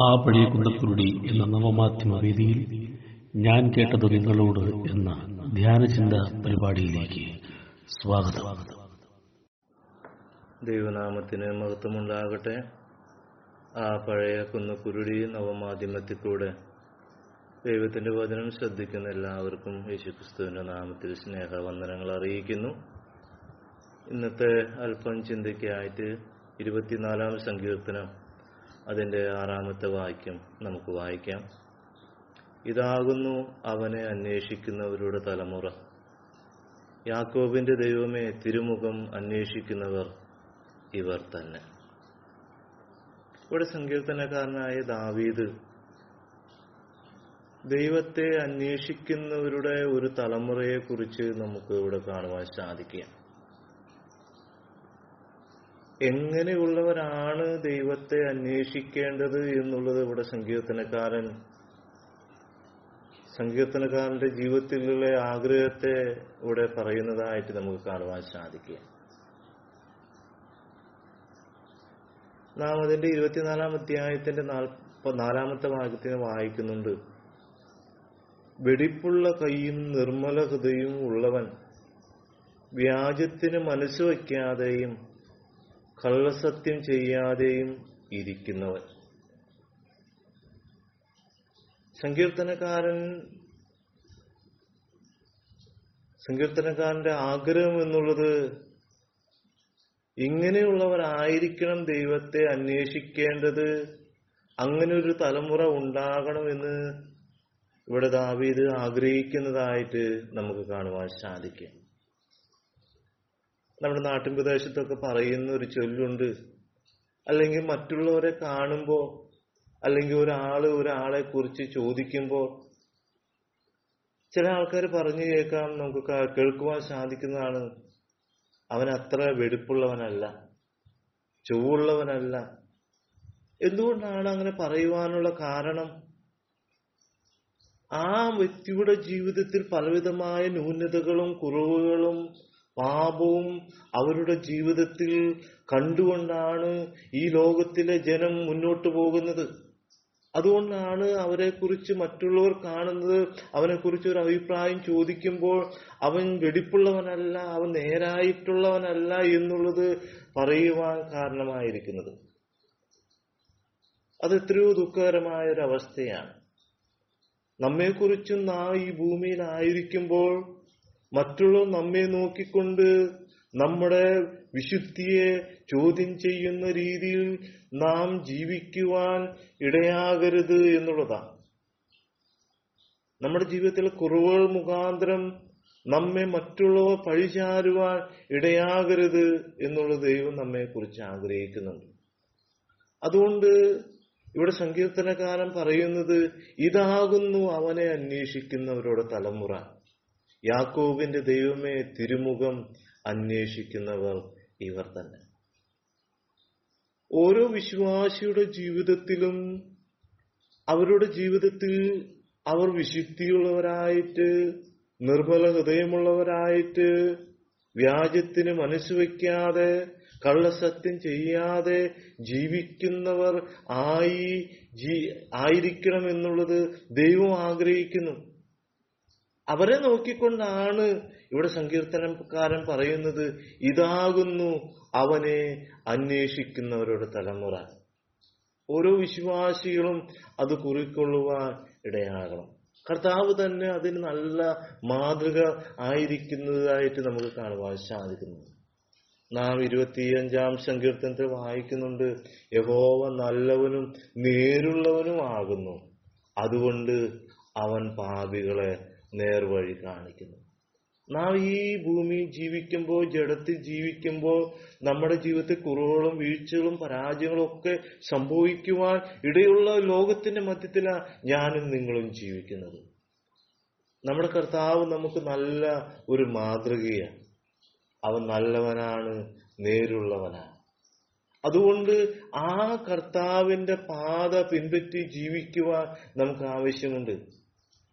ആ പഴയ കുണ്ടക്കുരുടി എന്ന നവമാധ്യമ വേദിയിൽ ഞാൻ കേട്ടത് നിങ്ങളോട് എന്ന ധ്യാനചിന്ത പരിപാടിയിലേക്ക് സ്വാഗതം. ദൈവനാമത്തിന് മഹത്വമുണ്ടാകട്ടെ. ആ പഴയ കുന്നക്കുരുടി നവമാധ്യമത്തിൽ കൂടെ ദൈവത്തിന്റെ വചനം ശ്രദ്ധിക്കുന്ന എല്ലാവർക്കും യേശുക്രിസ്തുവിന്റെ നാമത്തിൽ സ്നേഹവന്ദനങ്ങൾ അറിയിക്കുന്നു. ഇന്നത്തെ അല്പം ചിന്തയ്ക്കായിട്ട് ഇരുപത്തിനാലാം സങ്കീർത്തനം അതിന്റെ ആറാമത്തെ വാക്യം നമുക്ക് വായിക്കാം. ഇതാകുന്നു അവനെ അന്വേഷിക്കുന്നവരുടെ തലമുറ. യാക്കോബിന്റെ ദൈവമേ തിരുമുഖം അന്വേഷിക്കുന്നവർ ഇവർ തന്നെ. ഇവിടെ സങ്കീർത്തനക്കാരനായ ദാവീദ് ദൈവത്തെ അന്വേഷിക്കുന്നവരുടെ ഒരു തലമുറയെ കുറിച്ച് നമുക്ക് ഇവിടെ കാണുവാൻ സാധിക്കുക എങ്ങനെയുള്ളവരാണ് ദൈവത്തെ അന്വേഷിക്കേണ്ടത് എന്നുള്ളത് ഇവിടെ സങ്കീർത്തനക്കാരൻ സങ്കീർത്തനക്കാരന്റെ ജീവിതത്തിലുള്ള ആഗ്രഹത്തെ ഇവിടെ പറയുന്നതായിട്ട് നമുക്ക് കാണുവാൻ സാധിക്കുക നാം അതിന്റെ ഇരുപത്തിനാലാം അധ്യായത്തിന്റെ നാലാമത്തെ ഭാഗത്തിന് വായിക്കുന്നുണ്ട്. വെടിപ്പുള്ള കൈയും നിർമ്മല ഹൃദയവും ഉള്ളവൻ വ്യാജത്തിന് മനസ്സുവയ്ക്കാതെയും കള്ളസത്യം ചെയ്യാതെയും ഇരിക്കുന്നവൻ. സങ്കീർത്തനക്കാരൻ സങ്കീർത്തനക്കാരന്റെ ആഗ്രഹം എന്നുള്ളത് ഇങ്ങനെയുള്ളവരായിരിക്കണം ദൈവത്തെ അന്വേഷിക്കേണ്ടത് അങ്ങനെ ഒരു തലമുറ ഉണ്ടാകണമെന്ന് ഇവിടെ ദാവീദ് ആഗ്രഹിക്കുന്നതായിട്ട് നമുക്ക് കാണുവാൻ സാധിക്കും. നമ്മുടെ നാട്ടിൻ പ്രദേശത്തൊക്കെ പറയുന്ന ഒരു ചൊല്ലുണ്ട്. അല്ലെങ്കിൽ മറ്റുള്ളവരെ കാണുമ്പോൾ അല്ലെങ്കിൽ ഒരാൾ ഒരാളെ കുറിച്ച് ചോദിക്കുമ്പോൾ ചില ആൾക്കാർ പറഞ്ഞു കേൾക്കാം നമുക്ക് കേൾക്കുവാൻ സാധിക്കുന്നതാണ്. അവൻ അത്ര വെടുപ്പുള്ളവനല്ല ചൊവ്വുള്ളവനല്ല. എന്തുകൊണ്ടാണ് അങ്ങനെ പറയുവാനുള്ള കാരണം? ആ വ്യക്തിയുടെ ജീവിതത്തിൽ പലവിധമായ ന്യൂനതകളും കുറവുകളും പാപവും അവരുടെ ജീവിതത്തിൽ കണ്ടുകൊണ്ടാണ് ഈ ലോകത്തിലെ ജനം മുന്നോട്ട് പോകുന്നത്. അതുകൊണ്ടാണ് അവരെക്കുറിച്ച് മറ്റുള്ളവർ കാണുന്നത്. അവനെക്കുറിച്ച് ഒരു അഭിപ്രായം ചോദിക്കുമ്പോൾ അവൻ വെടിപ്പുള്ളവനല്ല അവൻ നേരായിട്ടുള്ളവനല്ല എന്നുള്ളത് പറയുവാൻ കാരണമായിരിക്കുന്നത്. അത് എത്രയോ ദുഃഖകരമായ ഒരു അവസ്ഥയാണ് നമ്മെക്കുറിച്ചും നാം ഈ ഭൂമിയിലായിരിക്കുമ്പോൾ മറ്റുള്ളവർ നമ്മെ നോക്കിക്കൊണ്ട് നമ്മുടെ വിശുദ്ധിയെ ചോദ്യം ചെയ്യുന്ന രീതിയിൽ നാം ജീവിക്കുവാൻ ഇടയാകരുത് എന്നുള്ളതാണ്. നമ്മുടെ ജീവിതത്തിലെ കുറവുകൾ മുഖാന്തരം നമ്മെ മറ്റുള്ളവർ പഴിചാരുവാൻ ഇടയാകരുത് എന്നുള്ള ദൈവം നമ്മെ കുറിച്ച് ആഗ്രഹിക്കുന്നുണ്ട്. അതുകൊണ്ട് ഇവിടെ സങ്കീർത്തനകാരൻ പറയുന്നത് ഇതാകുന്നു അവനെ അന്വേഷിക്കുന്നവരുടെ തലമുറ. യാക്കോബിന്റെ ദൈവമേ തിരുമുഖം അന്വേഷിക്കുന്നവർ ഇവർ തന്നെ. ഓരോ വിശ്വാസിയുടെ ജീവിതത്തിലും അവരുടെ ജീവിതത്തിൽ അവർ വിശുദ്ധിയുള്ളവരായിട്ട് നിർമ്മല ഹൃദയമുള്ളവരായിട്ട് വ്യാജത്തിന് മനസ്സുവെക്കാതെ കള്ളസത്യം ചെയ്യാതെ ജീവിക്കുന്നവർ ആയി ആയിരിക്കണം എന്നുള്ളത് ദൈവം ആഗ്രഹിക്കുന്നു. അവരെ നോക്കിക്കൊണ്ടാണ് ഇവിടെ സങ്കീർത്തനക്കാരൻ പറയുന്നത് ഇതാകുന്നു അവനെ അന്വേഷിക്കുന്നവരുടെ തലമുറ. ഓരോ വിശ്വാസികളും അത് കുറിക്കൊള്ളുവാൻ ഇടയാകണം. കർത്താവ് തന്നെ അതിന് നല്ല മാതൃക ആയിരിക്കുന്നതായിട്ട് നമുക്ക് കാണുവാൻ സാധിക്കുന്നു. നാം ഇരുപത്തിയഞ്ചാം സങ്കീർത്തനത്തിൽ വായിക്കുന്നുണ്ട് യഹോവ നല്ലവനും നേരുള്ളവനും ആകുന്നു. അതുകൊണ്ട് അവൻ പാപികളെ നേർവഴി കാണിക്കുന്നു. നാം ഈ ഭൂമി ജീവിക്കുമ്പോൾ ജഡത്തിൽ ജീവിക്കുമ്പോൾ നമ്മുടെ ജീവിതത്തിൽ കുറവുകളും വീഴ്ചകളും പരാജയങ്ങളും ഒക്കെ സംഭവിക്കുവാൻ ഇടയുള്ള ലോകത്തിന്റെ മധ്യത്തിലാണ് ഞാനും നിങ്ങളും ജീവിക്കുന്നത്. നമ്മുടെ കർത്താവ് നമുക്ക് നല്ല ഒരു മാതൃകയാണ്. അവൻ നല്ലവനാണ് നേരുള്ളവനാണ്. അതുകൊണ്ട് ആ കർത്താവിന്റെ പാത പിൻപറ്റി ജീവിക്കുവാൻ നമുക്ക് ആവശ്യമുണ്ട്.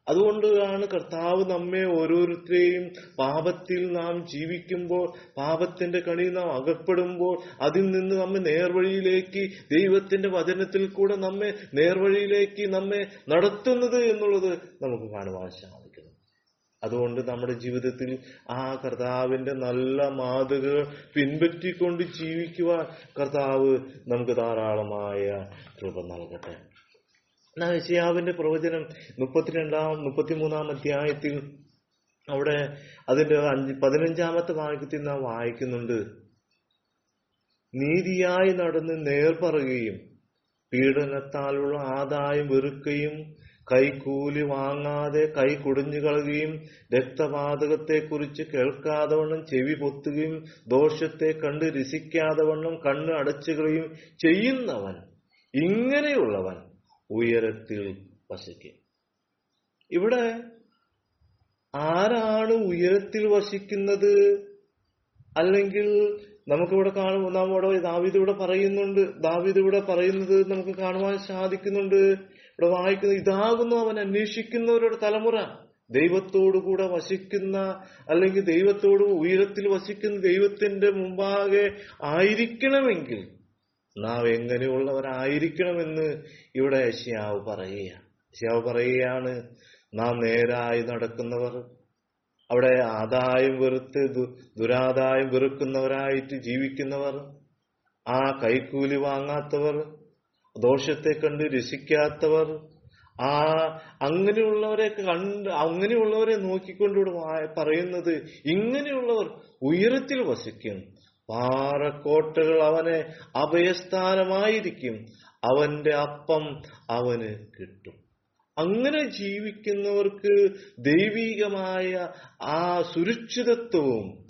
അതുകൊണ്ടാണ് കർത്താവ് നമ്മെ ഓരോരുത്തരെയും പാപത്തിൽ നാം ജീവിക്കുമ്പോൾ പാപത്തിന്റെ കണി നാം അകപ്പെടുമ്പോൾ അതിൽ നിന്ന് നമ്മെ നേർവഴിയിലേക്ക് ദൈവത്തിന്റെ വചനത്തിൽ കൂടെ നമ്മെ നേർവഴിയിലേക്ക് നമ്മെ നടത്തുന്നത് എന്നുള്ളത് നമുക്ക് കാണുവാൻ സാധിക്കുന്നു. അതുകൊണ്ട് നമ്മുടെ ജീവിതത്തിൽ ആ കർത്താവിന്റെ നല്ല മാതൃകകൾ പിൻപറ്റിക്കൊണ്ട് ജീവിക്കുവാൻ കർത്താവ് നമുക്ക് ധാരാളമായ കൃപ നൽകട്ടെ. എന്നാ യശയാവിന്റെ പ്രവചനം മുപ്പത്തിരണ്ടാം മുപ്പത്തിമൂന്നാം അധ്യായത്തിൽ അവിടെ അതിന്റെ അഞ്ച് പതിനഞ്ചാമത്തെ വാക്യത്തിൽ നാം വായിക്കുന്നുണ്ട്. നീതിയായി നടന്ന് നേർ പറയുകയും പീഡനത്താലുള്ള ആദായം വെറുക്കുകയും കൈക്കൂലി വാങ്ങാതെ കൈ കുടിഞ്ഞു കളയുകയും രക്തപാതകത്തെക്കുറിച്ച് കേൾക്കാതെ വണ്ണം ചെവി പൊത്തുകയും ദോഷത്തെ കണ്ട് രസിക്കാതെ വണ്ണം കണ്ണ് അടച്ചുകളയും ചെയ്യുന്നവൻ ഇങ്ങനെയുള്ളവൻ. ഉയരത്തിൽ വസിക്കും. ഇവിടെ ആരാണ് ഉയരത്തിൽ വസിക്കുന്നത്? അല്ലെങ്കിൽ നമുക്കിവിടെ കാണുമ്പോൾ നാം ഇവിടെ ദാവീദ് ഇവിടെ പറയുന്നുണ്ട് ദാവീദ് ഇവിടെ പറയുന്നത് നമുക്ക് കാണുവാൻ സാധിക്കുന്നുണ്ട്. ഇവിടെ വായിക്കുന്നത് ഇതാകുന്നു അവൻ അന്വേഷിക്കുന്നവരുടെ തലമുറ. ദൈവത്തോടു കൂടെ വസിക്കുന്ന അല്ലെങ്കിൽ ദൈവത്തോട് ഉയരത്തിൽ വസിക്കുന്ന ദൈവത്തിന്റെ മുമ്പാകെ ആയിരിക്കണമെങ്കിൽ നാം എങ്ങനെയുള്ളവരായിരിക്കണമെന്ന് ഇവിടെ ശിയാവ് പറയുക ശിയാവ് പറയുകയാണ് നാം നേരായി നടക്കുന്നവർ അവിടെ ആദായം വെറുത്ത് ദുരാദായം വെറുക്കുന്നവരായിട്ട് ജീവിക്കുന്നവർ ആ കൈക്കൂലി വാങ്ങാത്തവർ ദോഷത്തെ കണ്ട് രസിക്കാത്തവർ ആ അങ്ങനെയുള്ളവരെ കണ്ട് അങ്ങനെയുള്ളവരെ നോക്കിക്കൊണ്ട് ഇവിടെ വാ- പറയുന്നത് ഇങ്ങനെയുള്ളവർ ഉയരത്തിൽ വസിക്കും. പാറക്കോട്ടകൾ അവനെ അഭയസ്ഥാനമായിരിക്കും. അവന്റെ അപ്പം അവന് കിട്ടും. അങ്ങനെ ജീവിക്കുന്നവർക്ക് ദൈവീകമായ ആ സുരക്ഷിതത്വവും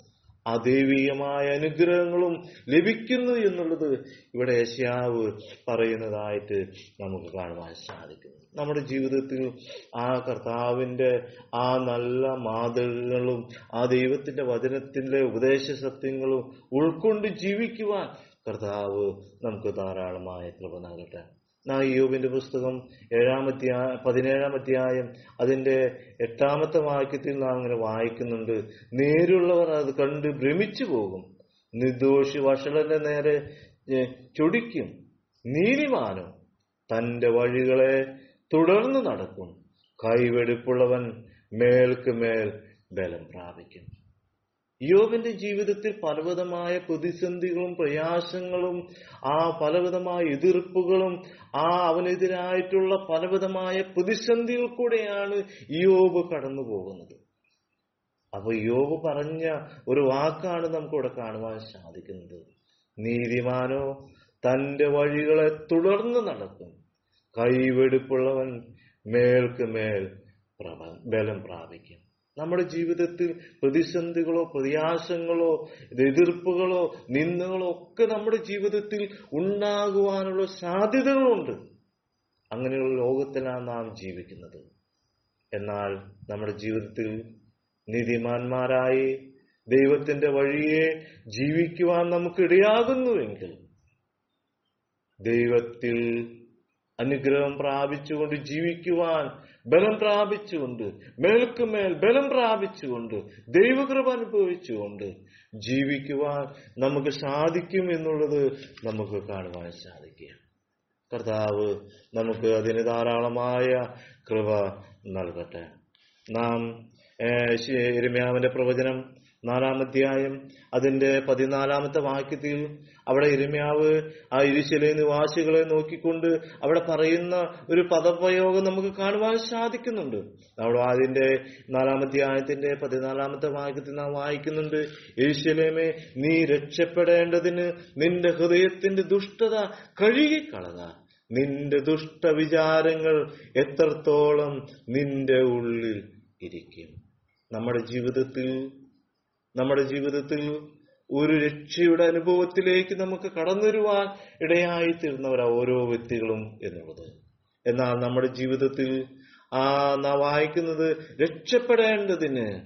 ആ ദൈവികമായ അനുഗ്രഹങ്ങളും ലഭിക്കുന്നു എന്നുള്ളത് ഇവിടെ യശ്യാവ് പറയുന്നതായിട്ട് നമുക്ക് കാണുവാൻ സാധിക്കുന്നു. നമ്മുടെ ജീവിതത്തിൽ ആ കർത്താവിന്റെ ആ നല്ല മാതൃകകളും ആ ദൈവത്തിന്റെ വചനത്തിന്റെ ഉപദേശ സത്യങ്ങളും ഉൾക്കൊണ്ട് ജീവിക്കുവാൻ കർത്താവ് നമുക്ക് ധാരാളമായ കൃപ നൽകട്ടെ. നാ യോബിന്റെ പുസ്തകം ഏഴാമത്തെ പതിനേഴാം അധ്യായം അതിന്റെ എട്ടാമത്തെ വാക്യത്തിൽ നാം അങ്ങനെ വായിക്കുന്നുണ്ട്. നേരുള്ളവർ അത് കണ്ട് ഭ്രമിച്ചു പോകും. നിർദോഷി വഷളന്റെ നേരെ ചൊടിക്കും. നീതിമാനോ തന്റെ വഴികളെ തുടർന്ന് നടക്കും. കൈവെടുപ്പുള്ളവൻ മേൽക്ക് മേൽ ബലം പ്രാപിക്കും. യോബിന്റെ ജീവിതത്തിൽ പലവിധമായ പ്രതിസന്ധികളും പ്രയാസങ്ങളും ആ പലവിധമായ എതിർപ്പുകളും ആ അവനെതിരായിട്ടുള്ള പലവിധമായ പ്രതിസന്ധികൾ കൂടെയാണ് യോബ് കടന്നു പോകുന്നത് അപ്പൊ യോബ് പറഞ്ഞ ഒരു വാക്കാണ് നമുക്കിവിടെ കാണുവാൻ സാധിക്കുന്നത്. നീതിമാനോ തന്റെ വഴികളെ തുടർന്ന് നടക്കും. കൈവെടുപ്പുള്ളവൻ മേൽക്ക് മേൽ പ്രഭ- ബലം പ്രാപിക്കും. നമ്മുടെ ജീവിതത്തിൽ പ്രതിസന്ധികളോ പ്രയാസങ്ങളോ എതിർപ്പുകളോ നിന്ദകളോ ഒക്കെ നമ്മുടെ ജീവിതത്തിൽ ഉണ്ടാകുവാനുള്ള സാധ്യതകളുണ്ട്. അങ്ങനെയുള്ള ലോകത്തിലാണ് നാം ജീവിക്കുന്നത്. എന്നാൽ നമ്മുടെ ജീവിതത്തിൽ നീതിമാന്മാരായി ദൈവത്തിന്റെ വഴിയെ ജീവിക്കുവാൻ നമുക്ക് ഇടയാകുന്നുവെങ്കിൽ ദൈവത്തിൽ അനുഗ്രഹം പ്രാപിച്ചുകൊണ്ട് ജീവിക്കുവാൻ ബലം പ്രാപിച്ചുകൊണ്ട് മേൽക്കുമേൽ ബലം പ്രാപിച്ചുകൊണ്ട് ദൈവകൃപ അനുഭവിച്ചുകൊണ്ട് ജീവിക്കുവാൻ നമുക്ക് സാധിക്കും എന്നുള്ളത് നമുക്ക് കാണുവാൻ സാധിക്കുക കർത്താവ് നമുക്ക് അതിന് ധാരാളമായ കൃപ നൽകട്ടെ. നാം ഇരമ്യാവിന്റെ പ്രവചനം നാലാമധ്യായം അതിന്റെ പതിനാലാമത്തെ വാക്യത്തിൽ അവിടെ ഇരമ്യാവ് ആ ഇരുശിലെ നിവാസികളെ നോക്കിക്കൊണ്ട് അവിടെ പറയുന്ന ഒരു പദപ്രയോഗം നമുക്ക് കാണുവാൻ സാധിക്കുന്നുണ്ട്. നമ്മൾ അതിന്റെ നാലാമത്തെ ആയത്തിന്റെ പതിനാലാമത്തെ വാക്യത്തിൽ നാം വായിക്കുന്നുണ്ട് ഇരുശിലേമേ നീ രക്ഷപ്പെടേണ്ടതിന് നിന്റെ ഹൃദയത്തിന്റെ ദുഷ്ടത കഴുകിക്കളക. നിന്റെ ദുഷ്ടവിചാരങ്ങൾ എത്രത്തോളം നിന്റെ ഉള്ളിൽ ഇരിക്കും. നമ്മുടെ ജീവിതത്തിൽ നമ്മുടെ ജീവിതത്തിൽ ഒരു രക്ഷയുടെ അനുഭവത്തിലേക്ക് നമുക്ക് കടന്നു വരുവാൻ ഇടയായി തീർന്നവരാ ഓരോ വ്യക്തികളും എന്നുള്ളത്. എന്നാൽ നമ്മുടെ ജീവിതത്തിൽ ആ നാം വായിക്കുന്നത് രക്ഷപ്പെടേണ്ടതിന്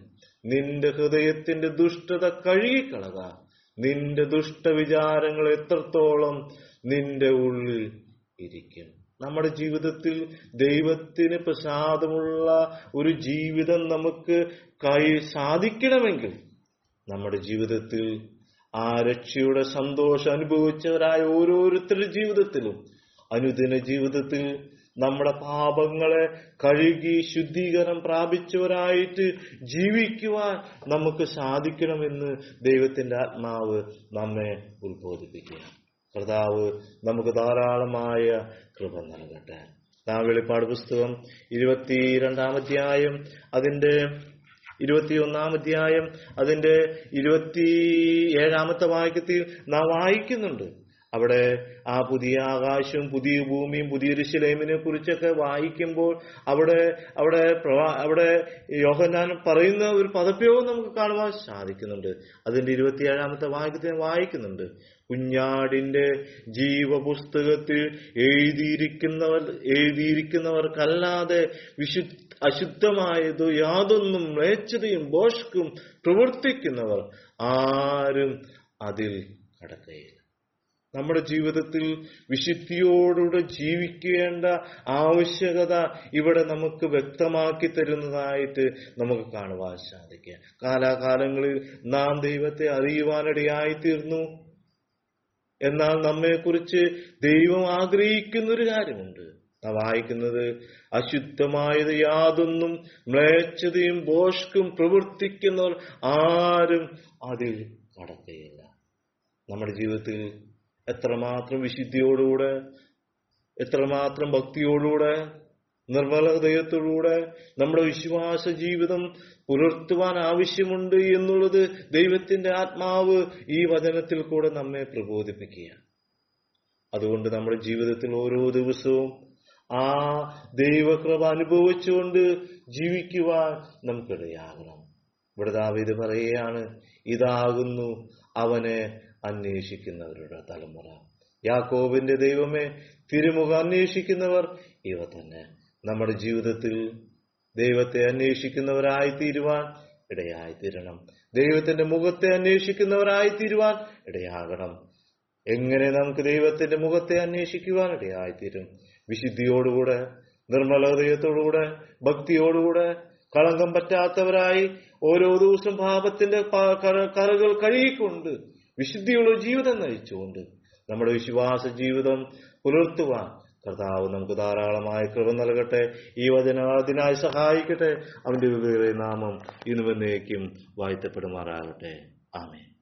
നിന്റെ ഹൃദയത്തിന്റെ ദുഷ്ടത കഴുകിക്കളക. നിന്റെ ദുഷ്ടവിചാരങ്ങൾ എത്രത്തോളം നിന്റെ ഉള്ളിൽ ഇരിക്കും. നമ്മുടെ ജീവിതത്തിൽ ദൈവത്തിന് പ്രസാദമുള്ള ഒരു ജീവിതം നമുക്ക് കൈ സാധിക്കണമെങ്കിൽ നമ്മുടെ ജീവിതത്തിൽ ആ രക്ഷയുടെ സന്തോഷം അനുഭവിച്ചവരായ ഓരോരുത്തരുടെ ജീവിതത്തിലും അനുദിന ജീവിതത്തിൽ നമ്മുടെ പാപങ്ങളെ കഴുകി ശുദ്ധീകരണം പ്രാപിച്ചവരായിട്ട് ജീവിക്കുവാൻ നമുക്ക് സാധിക്കണമെന്ന് ദൈവത്തിന്റെ ആത്മാവ് നമ്മെ ഉത്ബോധിപ്പിക്കുക കർത്താവ് നമുക്ക് ധാരാളമായ കൃപ നൽകട്ടെ. നാം വെളിപ്പാട് പുസ്തകം ഇരുപത്തിരണ്ടാം അധ്യായം അതിന്റെ ഇരുപത്തിയൊന്നാം അധ്യായം അതിന്റെ ഇരുപത്തി ഏഴാമത്തെ വാക്യത്തിൽ നാം വായിക്കുന്നുണ്ട്. അവിടെ ആ പുതിയ ആകാശവും പുതിയ ഭൂമിയും പുതിയൊരു ശിലേമിനെ കുറിച്ചൊക്കെ വായിക്കുമ്പോൾ അവിടെ അവിടെ അവിടെ യോഹന്നാൻ പറയുന്ന ഒരു പദപ്രയോഗം നമുക്ക് കാണുവാൻ സാധിക്കുന്നുണ്ട്. അതിന്റെ ഇരുപത്തിയേഴാമത്തെ വാക്യത്തിന് വായിക്കുന്നുണ്ട്. കുഞ്ഞാടിന്റെ ജീവപുസ്തകത്തിൽ എഴുതിയിരിക്കുന്നവർ എഴുതിയിരിക്കുന്നവർക്കല്ലാതെ വിശു അശുദ്ധമായത് യാതൊന്നും മ്ലേച്ഛതയും ബോഷ്ക്കും പ്രവർത്തിക്കുന്നവർ ആരും അതിൽ കടക്കയില്ല. നമ്മുടെ ജീവിതത്തിൽ വിശുദ്ധിയോടുകൂടെ ജീവിക്കേണ്ട ആവശ്യകത ഇവിടെ നമുക്ക് വ്യക്തമാക്കി തരുന്നതായിട്ട് നമുക്ക് കാണുവാൻ സാധിക്കുക. കാലാകാലങ്ങളിൽ നാം ദൈവത്തെ അറിയുവാനിടയായി തീർന്നു എന്നാൽ നമ്മെക്കുറിച്ച് ദൈവം ആഗ്രഹിക്കുന്ന ഒരു കാര്യമുണ്ട്. നാം വായിക്കുന്നത് അശുദ്ധമായത് യാതൊന്നും മ്ലേച്ഛതയും ബോഷ്കും പ്രവർത്തിക്കുന്നവർ ആരും അതിൽ കടക്കുകയില്ല. നമ്മുടെ ജീവിതത്തിൽ എത്രമാത്രം വിശുദ്ധിയോടുകൂടെ എത്രമാത്രം ഭക്തിയോടുകൂടെ നിർമ്മല ഹൃദയത്തോടുകൂടെ നമ്മുടെ വിശ്വാസ ജീവിതം പുലർത്തുവാൻ ആവശ്യമുണ്ട് എന്നുള്ളത് ദൈവത്തിന്റെ ആത്മാവ് ഈ വചനത്തിൽ കൂടെ നമ്മെ പ്രബോധിപ്പിക്കുകയാണ്. അതുകൊണ്ട് നമ്മുടെ ജീവിതത്തിൽ ഓരോ ദിവസവും ആ ദൈവകൃപ അനുഭവിച്ചുകൊണ്ട് ജീവിക്കുവാൻ നമുക്കിടയാകണം. ഇവിടെ ദാവിത് പറയുകയാണ് ഇതാകുന്നു അവനെ അന്വേഷിക്കുന്നവരുടെ തലമുറ. യാക്കോബിന്റെ ദൈവമേ തിരുമുഖം അന്വേഷിക്കുന്നവർ ഇവ തന്നെ. നമ്മുടെ ജീവിതത്തിൽ ദൈവത്തെ അന്വേഷിക്കുന്നവരായി തീരുവാൻ ഇടയായി തീരണം ദൈവത്തിന്റെ മുഖത്തെ അന്വേഷിക്കുന്നവരായി തീരുവാൻ ഇടയാകണം. എങ്ങനെ നമുക്ക് ദൈവത്തിന്റെ മുഖത്തെ അന്വേഷിക്കുവാൻ ഇടയായിത്തീരും? വിശുദ്ധിയോടുകൂടെ നിർമ്മല ഹൃദയത്തോടുകൂടെ ഭക്തിയോടുകൂടെ കളങ്കം പറ്റാത്തവരായി ഓരോ ദിവസം പാപത്തിന്റെ കറകൾ കഴുകിക്കൊണ്ട് വിശുദ്ധിയുള്ള ജീവിതം നയിച്ചുകൊണ്ട് നമ്മുടെ വിശ്വാസ ജീവിതം പുലർത്തുവാൻ കർത്താവ് നമുക്ക് ധാരാളമായ കൃപ നൽകട്ടെ. ഈ വചനത്തിനായി സഹായിക്കട്ടെ. അവന്റെ നാമം ഇന്നുവന്നേക്കും വാഴ്ത്തപ്പെടുമാറാകട്ടെ. ആമേ